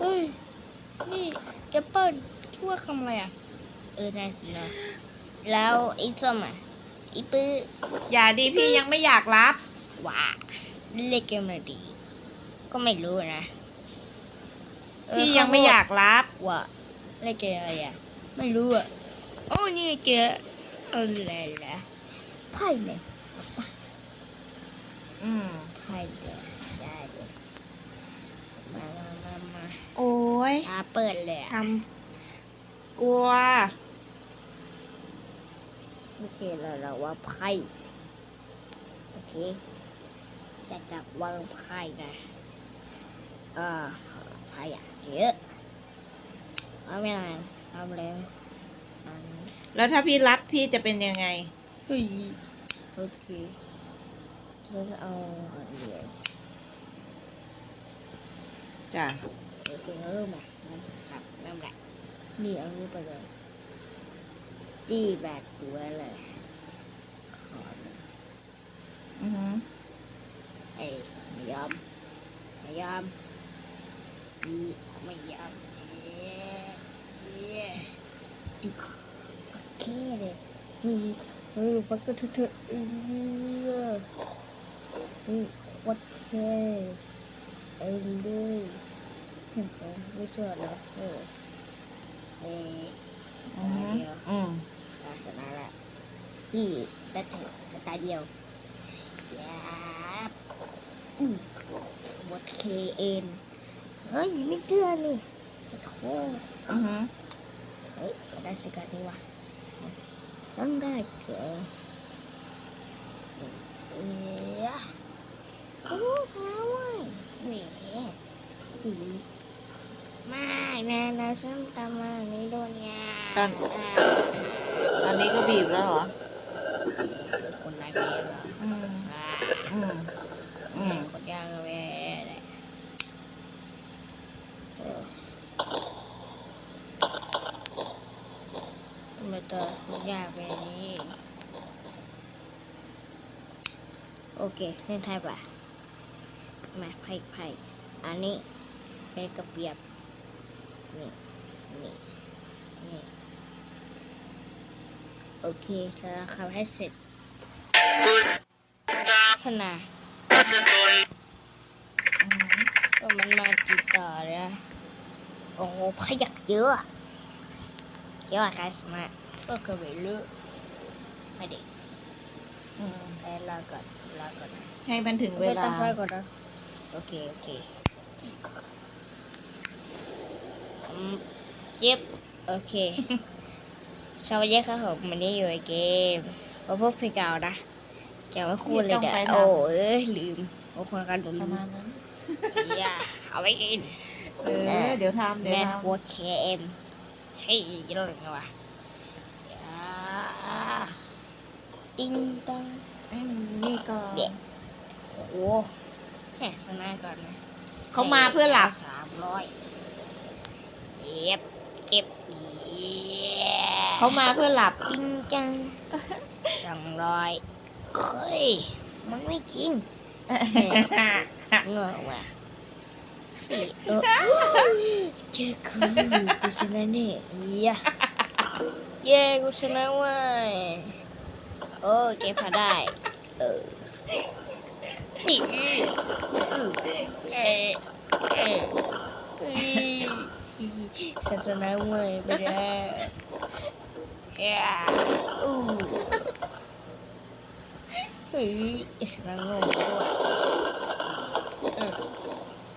เฮ้ย นี่แอปเปิ้ลคิดว่าคำอะไรอะ เออน่าสินะแล้วไอ้ส้มอะไอ้ปื้ออย่าดีพี่ยังไม่อยากรับว่าเล่นเกมอะไรดี ก็ไม่รู้นะเออพี่ยังไม่อยากรับว่าอะไรเกมอะไรอะ ไม่รู้อะโอ้นี่ไงเกมอะไรล่ะไพ่เนี่ยอืมใช่เลยได้เลยมามามามา โอ้ยตาเปิดเลยอะทำกลัว โอเคเราเราว่าไพ่โอเค จะจับวางไพ่นะเออไพ่อะเยอะเอาไม่นานเอาเลยอันแล้วถ้าพี่รับพี่จะเป็นยังไง เฮ้ยโอเคฉันเอาอันเดียวจ้ะ โอเคเริ่มอะครับเริ่มแหละนี่เอานี้ไปเลยตีแบกตัวเลยขอเลยอือหือเอ้ยไม่ยอมไม่ยอมอีไม่ยอมเย้เย้โอเคเลยเฮ้ยเฮ้ยฟักก็เถอะเถอะเอ้ยเฮ้ยวัดเคเอ้ยเลยเห็นไหมไม่ชอบแล้วเออเออือหืออืมลักษณะละพี่แต่เถอะแต่ตาเดียวยับอืมวัดเคเอ็นเฮ้ยไม่เชื่อนี่โอ้โหอือหือเฮ้ยได้สิกันนี่วะสั่งได้เก๋เอ้ยโอ้พาเว้ยแหมอืม ไม่แม่นะฉันตามมานี่โดนยาตอนตอนนี้ก็บีบแล้วเหรอ คนไรเมียเหรออืมอ่าอืม อืม คนยากก็ไม่ได้เออไม่ต้องคนยากไปนี้ โอเคเล่นไทยป่ะมาไพ่ไพ่อันนี้เป็นกระเบียบ นี่นี่นี่โอเคจะทำให้เสร็จชนะอืมก็มันมาติดต่อเลยอะโอ้โหพยักเยอะอะเยอะอะกายสมาก็กระเวลือไม่ได้อืมแต่ลาก่อนลาก่อนนะให้มันถึงเวลาตั้งไฟก่อนนะโอเค โอเคอืม เย็บโอเค สวัสดีครับผมวันนี้อยู่ในเกมพอพวกเพกาวนะจะไม่คู่เลยเด้อโอ้เอ้ยลืมโอ้คนกันลืประมมาณนั้นอย่าเอาไว้กินเออเดี๋ยวทำเดี๋ยวแม่ทหัวเคเอ็มให้ยี่ห้อไงวะอย่าติ้งตังำให้มันนี่ก่อนเด็กโหแหมสนาก่อนนะเขามาเพื่อหลับสามร้อย เก็บเก็บเย้เขามาเพื่อหลับติ้งจังสองร้อยเฮ้ย มันไม่จริงเงาว่ะเออเจ้าคือกูชนะเนี่ยเย้เย้กูชนะเว้ยโอ้เก็บพาได้เออนี่อือเอ๊ะเอ๊ะอีฉันชนะเว้ยไปแล้วเย้อู้เฮ้ยชนะโง่ด้วยเอ อ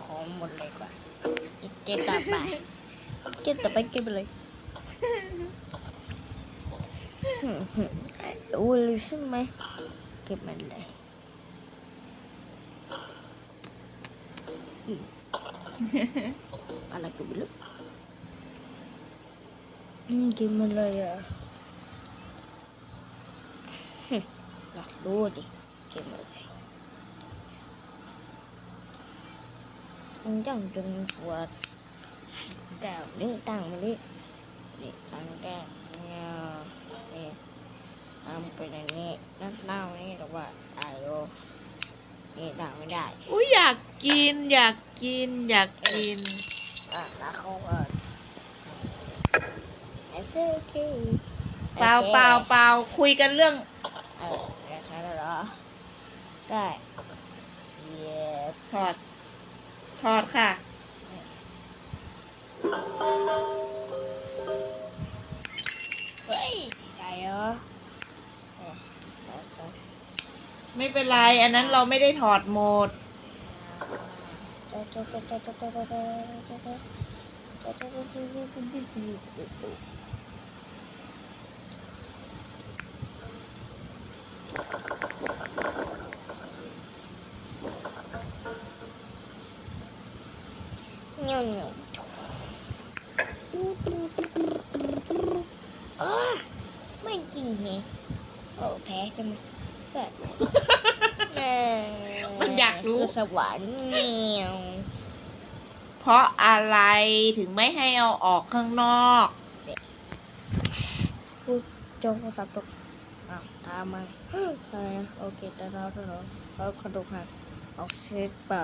ขอหมดเลยกว่าเก็บต่อไปเก็บต่อไปเก็บไปเลยอู้ Give me layer. Hm, nach Lodi. Give me layer. Trong Trung Quốc, đào đi tăng đi, đi tăng đào nhờ, đi, ăn cái này nè, nó đau nè, các bạn, ai ô, đi tăng cái đại. Ui, giặc kín, giặc kín, giặc kín. Đã không rồi. โอเคเปล่าเปล่าเปล่าคุยกันเรื่องใช่แล้วเหรอได้เย็ถอดถอดค่ะเฮ้ยไก่เหรอไม่เป็นไร อันนั้นเราไม่ได้ถอดโหมด ไม่จริงแฮะโอ้แพ้ใช่ไหมใช่แม่มันอยากรู้ คือสวรรค์เงี้ยวเพราะอะไรถึงไม่ให้เอาออกข้างนอก พูดจงโทรศัพท์ตกอ้าวตามมาอะไรนะโอเคแต่เราแต่เราเรากระดูกหักออกเซตเปล่า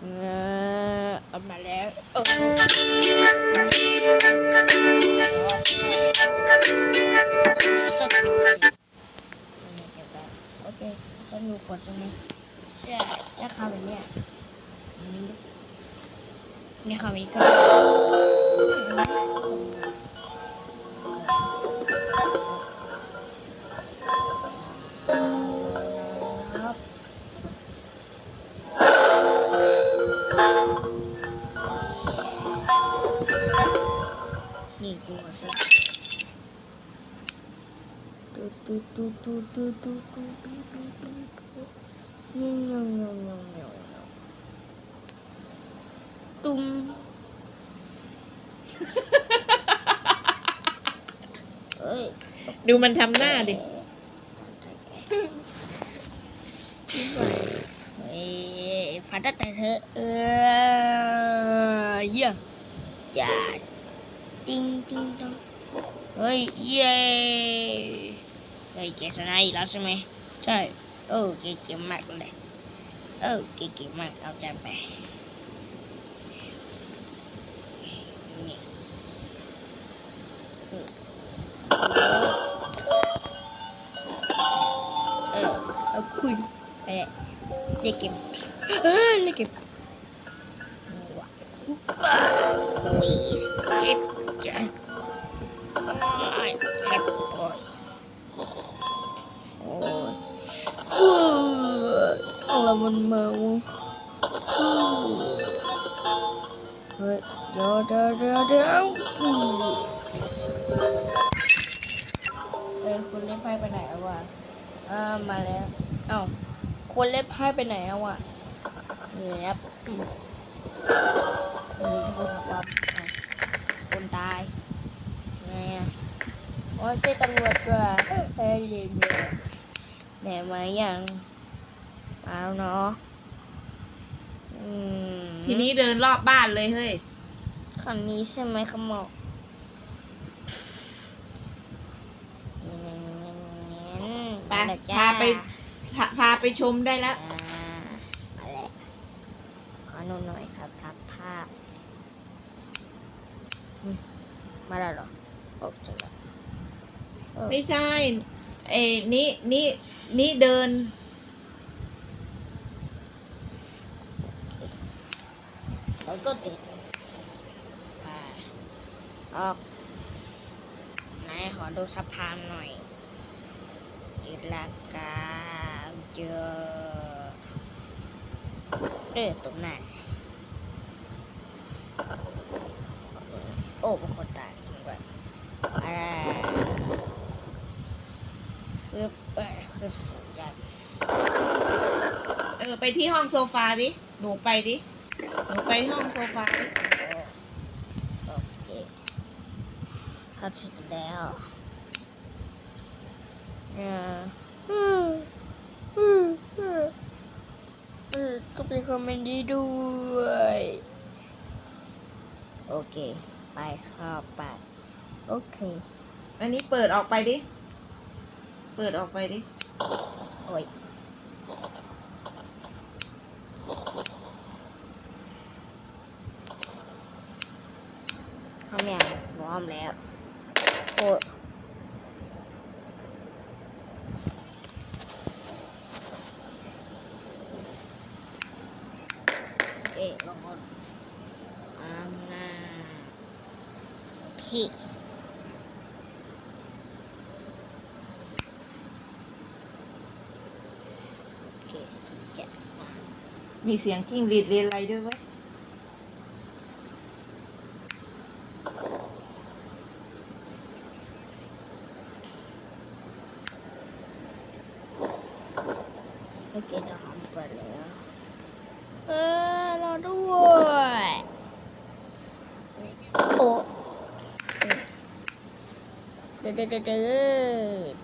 เอามาแล้วโอเคจะดูกดตรงนี้ใช่แล้วคราวนี้นี่คราวนี้ก็ tu tu tu tu tu tu tu nhưng nhờ nhờ nhờ nhờ nhờ tung ดูมันทำหน้าดิฝันตั้งแต่เธอเออเยี่ยจ้าติ้งติ้งจ้องเฮ้ยเย้ ยเกชนะอีกแล้วใช่ไหมใช่โอ้เก่งเก่งมากเลยเออเก่งเก่งมากเอาใจไปนี่เออเอาคุยไปเลยเล่นเกมเออเล่นเกมว้าวสเก็ตจ้ะไอ้เจ็บ อะไรมันเมาเฮ้ยเดี๋ยวเดี๋ยวเดี๋ยวเดี๋ยวอืมเอ้ยคุณเล่นไพ่ไปไหนแล้ววะอ่ามาแล้วเอ้าคนเล่นไพ่ไปไหนแล้วอะเนี่ยครับอืมโทรศัพท์ปั๊บคนตายไงอะโอ้ยเจ๊ตำรวจก็เฮ้ยเรียนเยอะแหนมายัง แล้วเนาะอืมทีนี้เดินรอบบ้านเลยเฮ้ย คันนี้ใช่ไหมขมอกไปแล้วจ้พาไป พาพาไปชมได้แล้ว อ่ามาแล้วขอหนูหน่อยครับครับภาพอืมมาแล้วเหรอโอเคแล้วเออไม่ใช่ เอ้นี่นี่นี่เดิน แล้ว ก็ติดไปออกไหนขอดูสะพานหน่อยจิตรลากาเจอเออตรงไหนโอ้บางคนตายจริงด้วยอ่าคือเออคือสุดยอดเออ ไปที่ห้องโซฟาดิหนูไปดิ หนูไปห้องโซฟาดิโอเคครับเสร็จแล้วอ่าอืมอืมอืมอืมก็เป็นคอมเมนต์ดีด้วย โอเค ไปข้าวปัดโอเค อันนี้เปิดออกไปดิ เปิดออกไปดิ โอ้ย พร้อมยังพร้อ มแล้วโอ้โอเคลงก่อนอาหน้าขี้โอเกะมามีเสียงกิ้งหรีดเรียนอะไรด้วยว้ย โอเคจะทำไปแล้วเออรอด้วยโอ้เดือดเดือดเดือดเดือด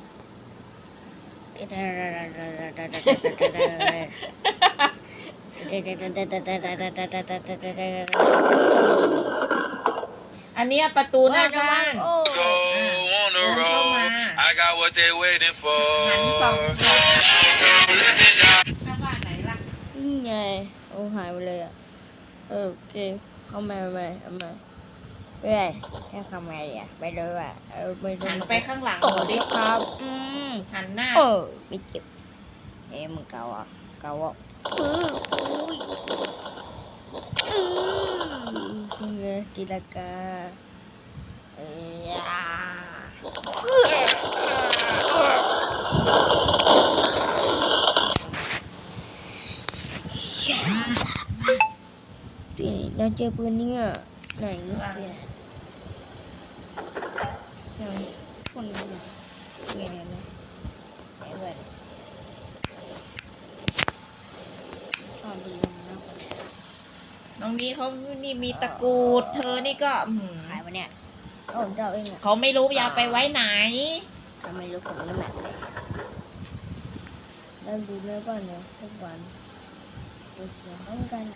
อันเนี้ประตูหน้าบ้านโอ้ Go on the Run, road. come on. I got what they waiting หันสอง for. หน้าบ้านไหนล่ะ นี่ ไง โอ้หายไปเลยอะ โอเคเอามาเอามาเอามาไปไหนแค่ทำไงอะ ไปดูอะเออไม่ต้อหันไปข้างหลังโอ้หนูดิครับ อืมหันหน้า โอ้ไม่เจ็บเอ้มึงเกาอะเกาอะอืออุ้ยอือนี่ไงจิรากาเอ้ย นี่ เราเจอปืนเนี่ยไหนว่าเนี่ยไหนคนนี้เนี่ยเนี่ยเนี่ยเนี่ยไอ้เว้ยชอบดูนะน้องนี้เขานี่มีตะกรูด เธอนี่ก็อื้อหือขายวะเนี่ยโอ้เจ้าเองอะเขาไม่รู้อยาไปไว้ไหนทำไมรู้ผมนี่แมทเลยได้ดูเนื้อบ้านเนี่ยทุกวันดูเสียงพร้อมกัน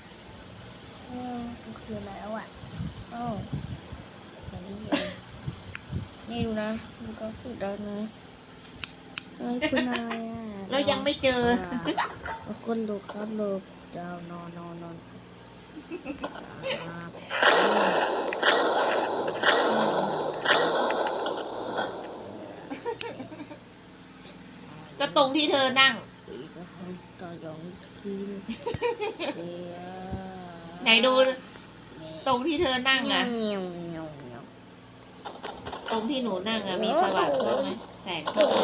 เออมันคืออะไรแล้วอะเอ้าอย่างนี้เองนี่ดูนะดูก็สุดแล้วนะไอ้คุณนายอะเรายังไม่เจอ อ่าคุณลูกครับลูกดาวนอนนอนนอนอ่าก็ตรงที่เธอนั่งปีกให้ต่อยองคืนเดียวไห นดูตรงที่เธอนั่งอะเงียวเงียวเงียวตรงที่หนูนั่งอะมีสว่างเข้าไหมแสงเข้าไหม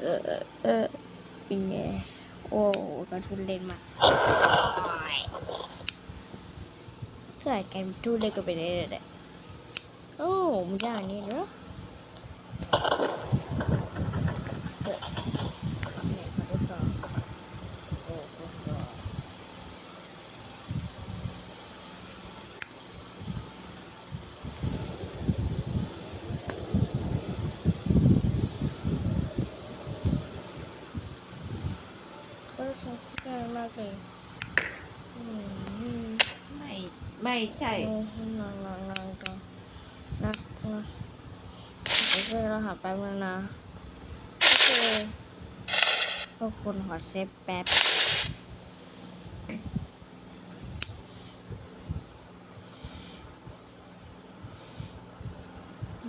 เออเออเป็นไงโอ้กระทุนเล่นมากใช่แกันทุนเล่นก็เป็นได้เลยโอ้มันยากนี่เนาะเออเนี่ยมาทดสอบโอ้ทดสอบทดสอบง่ายมากเลยอืม ไม่ ไม่ใช่เออนั่งนังนังก่อนนะนะโอเคเราหาแป๊บนึงนะโอเคพวกคุณขอเซฟแป๊บ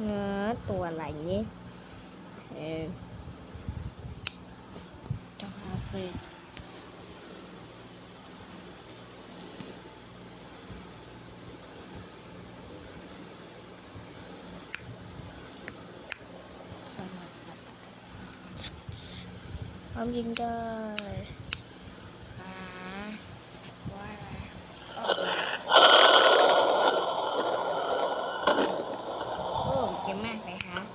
เนื้อตัวอะไรเงี้ยเออจะหาเฟรนสมัครครับ ความยิงได้อ่าว่าอะไร โอ้เจ๋งมากเลยครับ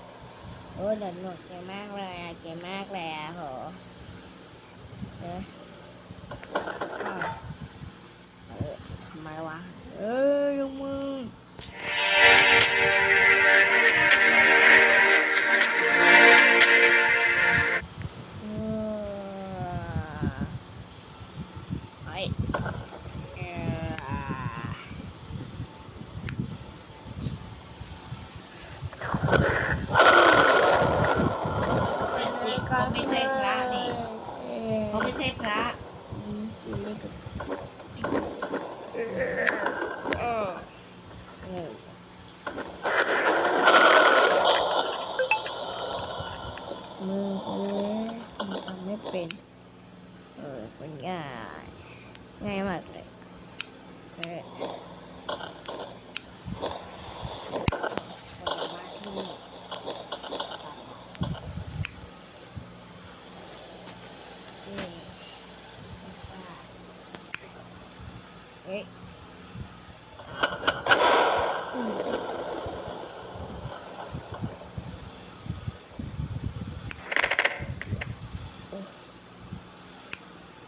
โอ้เดินหนวดเจ๋งมากเลยอะเจ๋งมากเลยอะโห เอ๊ะ อ้าว เออทำไมวะ เอ้ยยกมือเออเฮ้ยเออ เป็นสิเขาไม่ใช่พระนี่เขาไม่ใช่พระ ย ดีอยู่เล่นกับ เออเออมึงเอ้ยมึงทำไม่เป็น เออเป็นง่ายง่ายมากเลยเออเอามาที่นี่นี่เฮ้ย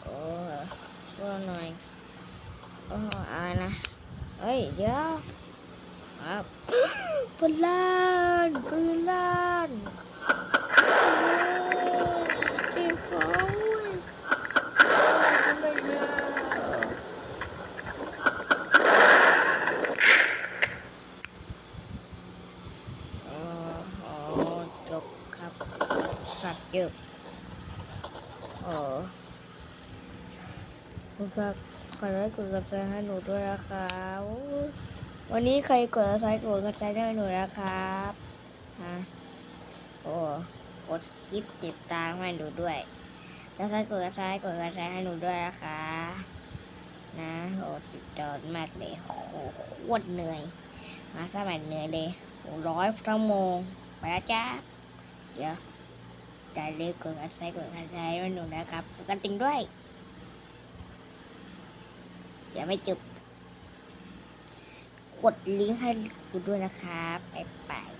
โอ้ช่วยหน่อย โอ้อะไรนะ เฮ้ย เดี๋ยวครับ ปืนลั่ นปืนลั่นเก็บของทำไมยอ๋ออ๋อจบครับ สัตว์เยอะอ๋อคุณจะขอได้กดกระแสให้หนูด้วยนะครับวันนี้ใครกดกระแสกดกระแสให้หนูนะครับ ฮะโอ้กดคลิปติดตามให้หนูด้วยแล้วใครกดกระแสกดกระแสให้หนูด้วยนะคะ นะโอ้ติดจอดมากเลยโคตรเหนื่อย มาสมัยเหนื่อยเลยโอ้ร้อยชั่วโมงไปแล้วจ้าเดี๋ยวได้เลยกกดกระแสกดกระแสให้หนูนะครับกดกันติงด้วยอย่าไม่จบกดลิงก์ให้ดูด้วยนะครับบ๊ายบาย